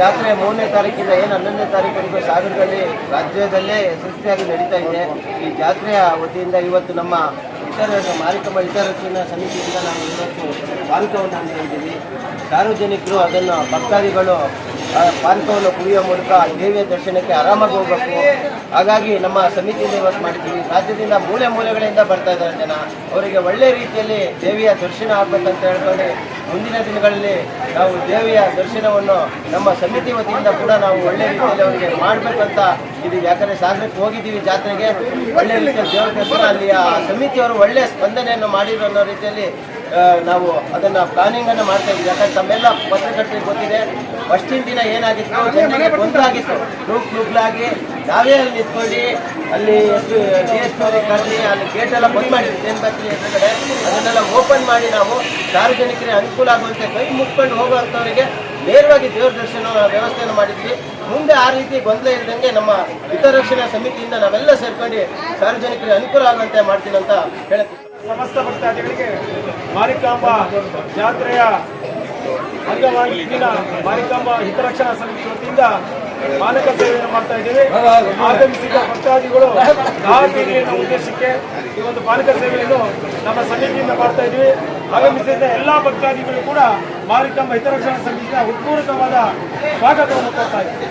ಜಾತ್ರೆ ಮೂರನೇ ತಾರೀಕಿಂದ ಏನು ಹನ್ನೊಂದನೇ ತಾರೀಕುವರೆಗೂ ಸಾಗರದಲ್ಲಿ, ರಾಜ್ಯದಲ್ಲೇ ಯಶಸ್ವಿಯಾಗಿ ನಡೀತಾ ಇದೆ. ಈ ಜಾತ್ರೆಯ ವತಿಯಿಂದ ಇವತ್ತು ನಮ್ಮ ಇತರ ಮಾರಿಕಮ್ಮ ಹಿತರಕ್ಷಣಾ ಸಮಿತಿಯಿಂದ ನಾವು ಇವತ್ತು ಸ್ವಾಗತವನ್ನು ನೀಡಿದ್ದೀವಿ. ಸಾರ್ವಜನಿಕರು ಅದನ್ನು ಭಕ್ತಾದಿಗಳು ಪಾನಕವನ್ನು ಕುಡಿಯುವ ಮೂಲಕ ದೇವಿಯ ದರ್ಶನಕ್ಕೆ ಆರಾಮಾಗಿ ಹೋಗಬೇಕು. ಹಾಗಾಗಿ ನಮ್ಮ ಸಮಿತಿಯಿಂದ ಇವತ್ತು ಮಾಡಿದ್ದೀವಿ. ರಾಜ್ಯದಿಂದ ಮೂಲೆ ಮೂಲೆಗಳಿಂದ ಬರ್ತಾ ಇದ್ದಾರೆ ಜನ. ಅವರಿಗೆ ಒಳ್ಳೆ ರೀತಿಯಲ್ಲಿ ದೇವಿಯ ದರ್ಶನ ಆಗ್ಬೇಕಂತ ಹೇಳ್ಕೊಂಡು ಮುಂದಿನ ದಿನಗಳಲ್ಲಿ ನಾವು ದೇವಿಯ ದರ್ಶನವನ್ನು ನಮ್ಮ ಸಮಿತಿ ವತಿಯಿಂದ ಕೂಡ ನಾವು ಒಳ್ಳೆ ರೀತಿಯಲ್ಲಿ ಅವರಿಗೆ ಮಾಡಬೇಕಂತ ಇದು ಯಾಕಂದರೆ ಸಾಗರಕ್ಕೆ ಹೋಗಿದ್ದೀವಿ ಜಾತ್ರೆಗೆ. ಒಳ್ಳೆ ರೀತಿಯ ದೇವರ ದರ್ಶನ ಅಲ್ಲಿ ಆ ಸಮಿತಿಯವರು ಒಳ್ಳೆಯ ಸ್ಪಂದನೆಯನ್ನು ಮಾಡಿರೋ ರೀತಿಯಲ್ಲಿ ನಾವು ಅದನ್ನು ಪ್ಲಾನಿಂಗನ್ನು ಮಾಡ್ತಾ ಇದ್ದೀವಿ. ಯಾಕಂದ್ರೆ ತಮ್ಮೆಲ್ಲ ಪತ್ರಕರ್ತರಿಗೆ ಗೊತ್ತಿದೆ ಫಸ್ಟಿನ ದಿನ ಏನಾಗಿತ್ತು? ಜನರಿಗೆ ಗೊಂದಲಾಗಿತ್ತು ಗ್ರೂಪ್ ಗ್ರೂಪ್ಲಾಗಿ ನಾವೇ ಅಲ್ಲಿ ನಿಂತ್ಕೊಂಡು ಅಲ್ಲಿ ಎಷ್ಟು ಡಿ ಎಸ್ ಪಿ ಅವರಿಗೆ ಕರೆದಿ ಅಲ್ಲಿ ಗೇಟ್ ಎಲ್ಲ ಬಂದ್ ಮಾಡಿದ್ವಿ. ಬರ್ತೀವಿ ಎದುರುಗಡೆ? ಅದನ್ನೆಲ್ಲ ಓಪನ್ ಮಾಡಿ ನಾವು ಸಾರ್ವಜನಿಕರಿಗೆ ಅನುಕೂಲ ಆಗುವಂತೆ ಕೈ ಮುಕ್ಕೊಂಡು ಹೋಗುವಂಥವರಿಗೆ ನೇರವಾಗಿ ದೇವ್ರ ದರ್ಶನ ವ್ಯವಸ್ಥೆಯನ್ನು ಮಾಡಿದ್ವಿ. ಮುಂದೆ ಆ ರೀತಿ ಗೊಂದಲ ಇಲ್ಲದಂಗೆ ನಮ್ಮ ಹಿತರಕ್ಷಣಾ ಸಮಿತಿಯಿಂದ ನಾವೆಲ್ಲ ಸೇರ್ಕೊಂಡು ಸಾರ್ವಜನಿಕರಿಗೆ ಅನುಕೂಲ ಆಗುವಂತೆ ಮಾಡ್ತೀನಿ ಅಂತ ಹೇಳಕ್ಕೆ ಸಮಸ್ತ ಭಕ್ತಾದಿಗಳಿಗೆ ಮಾರಿಕಾಂಬ ಜಾತ್ರೆಯ ಅಂಗವಾಗಿ ಇಂದಿನ ಮಾರಿಕಾಂಬ ಹಿತರಕ್ಷಣಾ ಸಮಿತಿ ವತಿಯಿಂದ ಮಾನಕ ಸೇವೆಯನ್ನು ಮಾಡ್ತಾ ಇದ್ದೇವೆ. ಆಗಮಿಸಿದ ಭಕ್ತಾದಿಗಳು ದಾವಣಗೆರೆ ಉದ್ದೇಶಕ್ಕೆ ಈ ಒಂದು ಮಾನಕ ಸೇವೆಯನ್ನು ನಮ್ಮ ಸಮಿತಿಯಿಂದ ಮಾಡ್ತಾ ಇದ್ದೀವಿ. ಆಗಮಿಸಿದ ಎಲ್ಲ ಭಕ್ತಾದಿಗಳು ಕೂಡ ಮಾರಿಕಾಂಬ ಹಿತರಕ್ಷಣಾ ಸಮಿತಿಯ ಉತ್ಪೂರಕವಾದ ಸ್ವಾಗತವನ್ನು ಕೊಡ್ತಾ ಇದ್ದೀವಿ